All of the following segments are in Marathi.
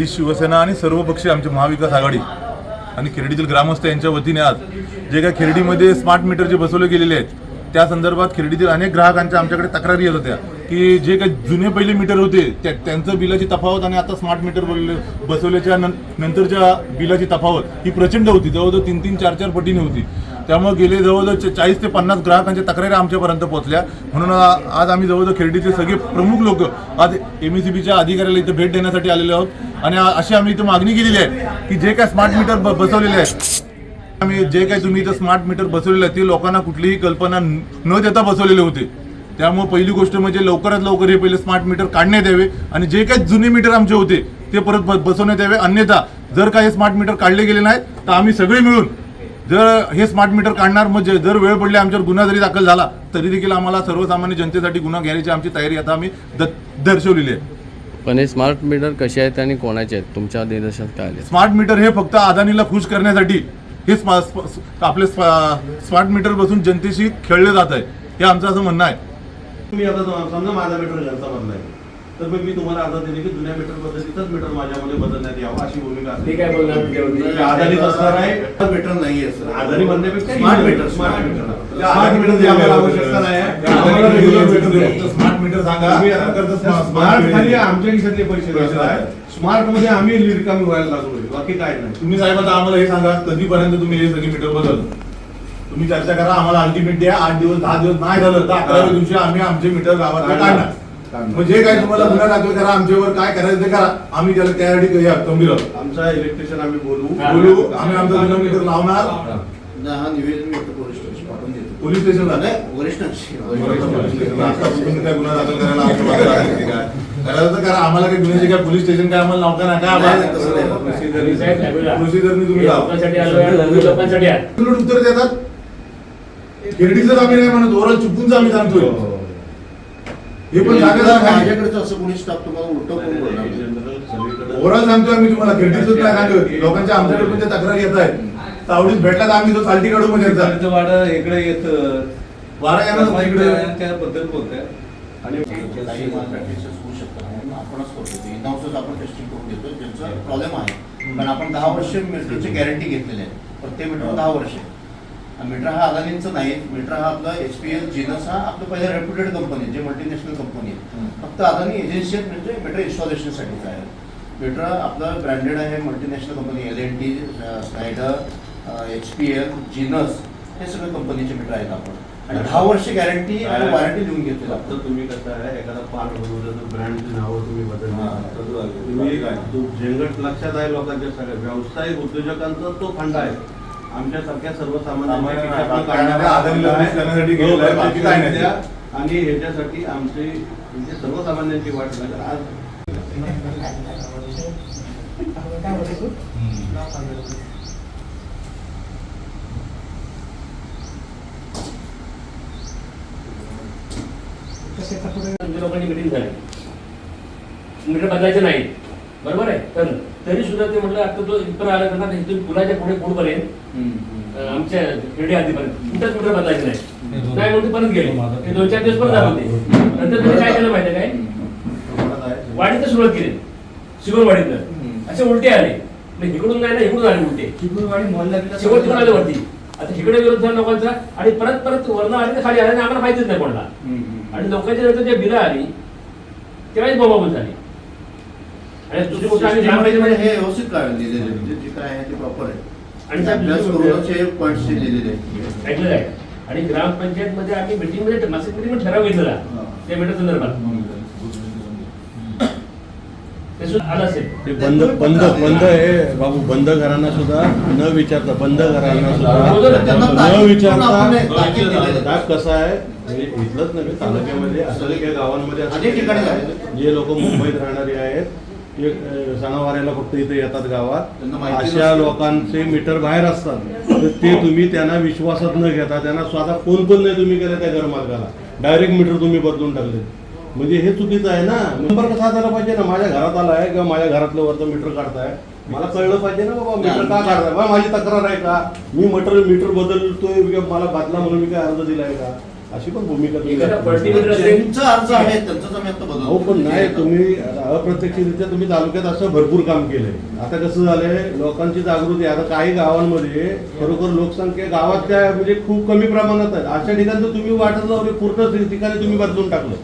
खिरडी शिवसेना आणि सर्व पक्ष आमचे महाविकास आघाडी आणि खिरडीतील ग्रामस्थ यांच्या वतीने आज जे काही खिरडीमध्ये स्मार्ट मीटर जे बसवले गेलेले आहेत त्या संदर्भात खिरडीतील अनेक ग्राहकांच्या आमच्याकडे तक्रारी येत होत्या की जे काही जुने पहिले मीटर होते त्या त्यांचं बिलाची तफावत आणि आता स्मार्ट मीटर बसवले- बसवल्याच्या नंतरच्या बिलाची तफावत ही प्रचंड होती. जवळजवळ तीन तीन चार चार पटीने होती. त्यामुळे गेले जवळजवळ चाळीस ते पन्नास ग्राहकांच्या तक्रारी आमच्यापर्यंत पोहोचल्या. म्हणून आज आम्ही जवळजवळ खेर्डीचे सगळे प्रमुख लोक आज एम ए सी बीच्या अधिकाऱ्याला इथं भेट देण्यासाठी आलेले आहोत. आणि अशी आम्ही इथं मागणी केलेली आहे की जे काय स्मार्ट मीटर ब- बसवलेले आहेत आम्ही जे काही तुम्ही इथं स्मार्ट मीटर बसवलेलं आहे ते लोकांना कुठलीही कल्पना न देता बसवलेले होते. त्यामुळे पहिली गोष्ट म्हणजे लवकरात लवकर हे पहिले स्मार्ट मीटर काढण्यात यावे आणि जे काही जुने मीटर आमचे होते ते परत ब- बसवण्यात यावे. अन्यथा जर काही स्मार्ट मीटर काढले गेले नाहीत तर आम्ही सगळे मिळून जर हे स्मार्ट मीटर काढणार म्हणजे जर वेळ पडली आमच्यावर गुन्हा जरी दाखल झाला तरी देखील आम्हाला सर्वसामान्य जनतेसाठी गुन्हा घ्यायची आमची तयारी आता आम्ही दर्शवलेली आहे. पण हे स्मार्ट मीटर कसे आहेत आणि कोणाचे आहेत? तुमच्या निदर्शनात काय आले स्मार्ट मीटर हे फक्त अदानीला खुश करण्यासाठी हे आपले स्मा- स्मार्ट मीटर बसून जनतेशी खेळले जात आहे हे आमचं असं म्हणणं आहे. तुम्ही आता सम- समजा माझा मीटर घरचा बनलाय तर मग मी तुम्हाला अर्ज दिले की जुन्या मीटर पद्धतीतच मीटर माझ्यामध्ये बदलण्यात यावं अशी भूमिका. ठीक आहे बोलणार. आधारित असणार आहे. मीटर सर आधारी म्हणण्यापेक्षा smart meter smart meter smart meter आवश्यकता नाही. स्मार्ट मीटर सांगा. स्मार्ट खाली आमच्या खिशातले पैसे स्मार्टमध्ये आम्ही रिकामी व्हायला लागलो बाकी काय नाही. तुम्ही साहेब आता आम्हाला हे सांगा. कधीपर्यंत तुम्ही हे सगळे मीटर बदल? तुम्ही चर्चा करा. आम्हाला अल्टिमेट द्या. आठ दिवस दहा दिवस नाही झालं तर अकराव्या दिवशी आम्ही आमचे मीटर गावात काढणार. काढणार मग जे काय तुम्हाला गुन्हा दाखल करा आमच्यावर काय करायचं ते करा. आम्ही त्याला त्यासाठी या गंभीर आहोत. आमचा इलेक्ट्रिशियन आम्ही बोलू. हा. बोलू आम्ही आमचा जुना मीटर लावणार. हा. निवेदन पोलीस स्टेशन पाठवून देतो. पोलीस स्टेशनला नाही वरिष्ठांशी. आता तुम्ही काय गुन्हा दाखल करायला? करायचं तर करा. आम्हाला काय गुन्ह्याचे काय पोलीस स्टेशन काय आम्हाला नाव काय काय. आम्हाला? लाईब्ररीला. प्रोसिजरनी तुम्ही हे लावा. उत्तर देतात. खिरडीचं आम्ही नाही म्हणत ओरल चुकूनच आम्ही सांगतोय. हे पण. माझ्याकडचं असं कोणी स्टाफ तुम्हाला उलट कोण बोलणार? नाही. जनरल सगळीकडे ओरल सांगतोय आम्ही तुम्हाला. नाही सांगतोय. लोकांच्या आमच्याकडे पण त्या तक्रार येत आहेत. तावडीत भेटला तर आम्ही तो चालती काढू म्हणजे एकदा. वाडा इकडे येत. वारा येणार इकडे त्याबद्दल बोलताय. आणि काही malpractices होऊ शकतात म्हणून आपणच करतो ते. in-houseच आपण टेस्टिंग करून देतो ज्यांचा प्रॉब्लेम आहे. पण आपण दहा वर्ष मीटरची गॅरंटी घेतलेली आहे. प्रत्येक दहा वर्ष. मीटर हा अदानींचं नाही मीटर हा आपला एच पी एल जिनस हा आपलं पहिला रेप्युटेड कंपनी आहे जे मल्टीनॅशनल कंपनी आहे. फक्त अदानी एजन्सी आहेत म्हणजे मीटर इन्स्टॉलेशनसाठीच आहे. मीटर आपलं ब्रँडेड आहे multinational company L and T Schneider H P L Genus हे सगळे कंपनीचे मीटर आहेत आपण. आणि दहा वर्ष गॅरंटी आणि वॉरंटी लिहून आपण. तर तुम्ही कसं आहे एखादा पार्ट बनवलं तर ब्रँडची नावं तुम्ही बदलली तुम्ही तो झेंगट लक्षात आहे लोकांच्या सगळ्या. व्यावसायिक उद्योजकांचा तो फंड आहे. आमच्यासारख्या सर्वसामान्यांच्या सामान्य खिशातनं राजकारणाला काढणाऱ्या आधारित आधारित करण्यासाठी गेलेलं आहे, बाकी काय नाही. द्या. आणि ह्याच्यासाठी आमची म्हणजे सर्वसामान्यांची वाट लागेल आज लोकांची मिटिंग झाली मीटर बदलायचं नाही बरोबर आहे? तर तरी सुद्धा ते म्हटलं आता तो इथपर्यंत आला त्यांना इथून पुलाच्या पुढे पुढपर्यंत अं, आमच्या खेडी आधीपर्यंत कुठंच मीटर बदलायचं नाही. नाही म्हणून ते परत गेले. ते दोन चार दिवस परत आले होते. नंतर त्यांनी काय केलं माहिती काय? वाढीत सुरुवात केली. शिवर वाढीतलं असे उलटे आले. नाही इकडून नाही ना इकडून आले उलटे. शेवट तिकडून आले वरती. आता इकडे विरोध झाला लोकांचा. आणि परत परत वरनं आले तर खाली आले. आम्हाला माहितीच नाही कोणाला. आणि लोकांच्या नंतर जे बिलं आली तेव्हाच बोबाबोल झाली. आणि दुसरी गोष्ट आम्ही हे व्यवस्थित काय लिहिलेलं आहे म्हणजे जे काय आहे ते प्रॉपर आहे. आणि आणि अभ्यास दुसरी करूनच हे पॉईंट्स लिहिलेले आहेत. ऐकलं आहे. आणि ग्रामपंचायत मध्ये आम्ही मीटिंगमध्ये मासिक मीटिंगमध्ये ठराव घेतलेला. त्या मीटर संदर्भात ते सुद्धा आलं असेल. ते बंद बंद बंद आहे. बाबू बंद घरांना सुद्धा न विचारता बंद घरांना सुद्धा त्यांना न ताकीद विचारता आपण हे ताकीद दिलेलं आहे. आता कसं आहे? म्हणजे इथलंच नव्हे तालुक्यामध्ये असं काही गावांमध्ये असं अनेक ठिकाणी झालेलं जे लोक मुंबईत राहणारे आहेत सणावाराला फक्त इथे येतात गावात. अशा. लोकांचे मीटर बाहेर असतात. तर ते तुम्ही त्यांना विश्वासात न घेता त्यांना स्वतः फोन पण नाही तुम्ही केला त्या घरमालकाला. डायरेक्ट मीटर तुम्ही बदलून टाकले. म्हणजे हे चुकीचं आहे ना? संपर्क साधायला पाहिजे ना? माझ्या घरात आला आहे किंवा माझ्या घरातलं वरचं मीटर काढताय? मला कळलं पाहिजे ना बाबा मीटर का काढताय? माझी तक्रार आहे का? मी मीटर मीटर बदलतोय मला बदला म्हणून मी काय अर्ज दिलाय का? अशी पण भूमिका अर्ज आहे त्यांचाच आम्ही आता हो पण नाही तुम्ही अप्रत्यक्षरित्या तुम्ही तालुक्यात असं भरपूर काम केलंय. आता कसं झालंय लोकांची जागृती आता काही गावांमध्ये खरोखर लोकसंख्या गावात त्या म्हणजे खूप कमी प्रमाणात आहे अशा ठिकाणी तर तुम्ही वाटत लावले पूर्ण ठिकाणी तुम्ही बदलून टाकलं.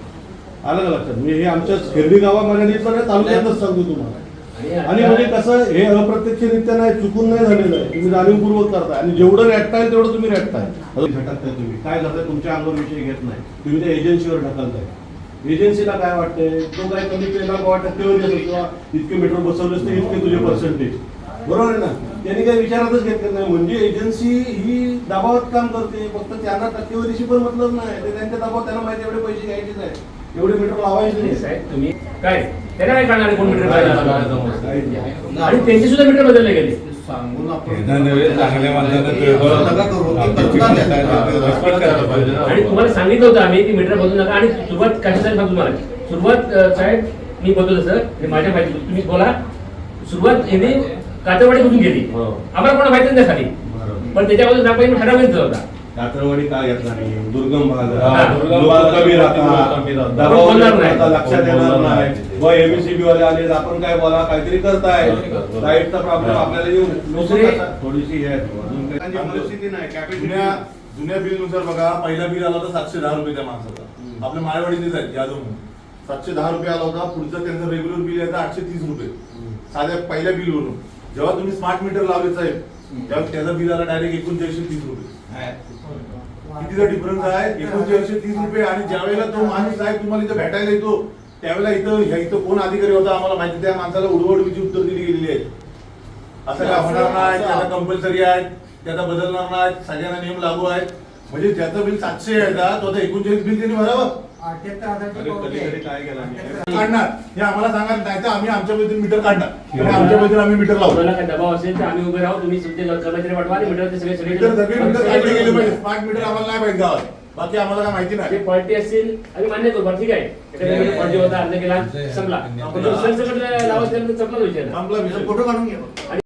आलं का लक्षात? म्हणजे हे आमच्या खेरडी गावामध्ये नाही तर तालुक्यातच सांगू तुम्हाला. आणि म्हणजे कसं हे अप्रत्यक्षरित्या नाही चुकून नाही झालेलं आहे. तुम्ही जाणीवपूर्वक करताय. आणि जेवढं रेटताय तेवढं तुम्ही रेटताय. झटकताय तुम्ही काय करताय तुमच्या अंगावर विषय घेत नाही. तुम्ही त्या एजन्सीवर ढकलताय. एजन्सीला काय वाटतंय? तो काय कमी केला बाबा टक्केवारी असेल किंवा इतके मीटर बसवलेस तर इतके तुझे पर्सेंटेज बरोबर आहे ना? त्यांनी काही विचारातच घेतलं नाही. म्हणजे एजन्सी ही दबावात काम करते. फक्त त्यांना टक्केवारीशी पण मतलब नाही. ते त्यांच्या दबावात त्यांना माहिती एवढे पैसे घ्यायचेच आहे एवढे मीटर लावायचे नाही साहेब तुम्ही काय? त्याला काय करणार कोण मीटर बदलणार? आणि त्यांचे सुद्धा मीटर बदलले गेले. आणि तुम्हाला सांगितलं होतं आम्ही की मीटर बदलू नका. आणि सुरुवात कशासाठी सांगतो तुम्हाला? सुरुवात साहेब मी बदलतो सर हे माझ्या माहिती तुम्ही बोला. सुरुवात यांनी कातरवाडीमधून गेली हो. आम्हाला कोणा माहिती नाही खाली. पण त्याच्यामध्ये दाखवायला ठराव घेतला होता. कातरवाडी काय घेतला नाही? दुर्गम भाग. हा, कमी राहतात. येतो, लक्षात येणार नाही. व एमएससीबी वाले आले आपण काय बोला? काहीतरी करताय. लाईटचा प्रॉब्लेम हा. आपल्याला येऊन दुसरी- थोडीशी हे आहे. अजून काही- त्यांची परिस्थिती नाही. कॅपॅसिटी जुन्या जुन्या बिलनुसार बघा पहिला बिल आला होता सातशे दहा रुपये त्या माणसाचा. आपल्या माळेवाडीचेच आहेत यादव म्हणून. सातशे दहा रुपये आला होता. पुढचं त्यांचं रेग्युलर बिल यायचं आठशे तीस रुपये. साध्या पहिल्या बिलवरून. जेव्हा तुम्ही स्मार्ट मीटर लावले साहेब त्याचं बिल आला डायरेक्ट एकोणचाळीसशे तीस रुपये. कितीचा डिफरन्स आहे? एकोणचाळीसशे तीस रुपये आणि ज्यावेळेला तो माणूस साहेब तुम्हाला इथं भेटायला येतो त्यावेळेला इथं ह्या इथं कोण अधिकारी होता आम्हाला माहिती त्या माणसाला उडवडवीची उत्तर दिली गेलेली आहे. असं काय होणार नाही? त्याला कंपल्सरी आहे. त्याचा बदलणार नाही. सगळ्यांना नियम लागू आहेत. म्हणजे ज्याचं बिल सातशे आहे का तो आता एकोणचाळीस बिल त्यांनी भरावं. काढणार. हे आम्हाला सांगा नाही तर आम्ही आमच्या पद्धतीने मीटर काढणार. आणि आमच्या पद्धतीने आम्ही मीटर लावू. काय दबाव असेल तर आम्ही उभे राहू तुम्ही तुमचे कर्मचारी पाठवा आणि मीटरचे सगळे मीटर सगळे मीटर काढले गेले पाहिजे. सगळे स्मार्ट मीटर आम्हाला नाही पाहिजे गावात. बाकी आम्हाला काय माहिती नाही. पॉलिटी असतील आम्ही मान्य करू. बरं ठीक आहे. पॉलिटी होता अर्ज केला संपला. पण जो सरसकट लावायचं असेल तर संपला विषय संपला विषय. फोटो काढून घ्या.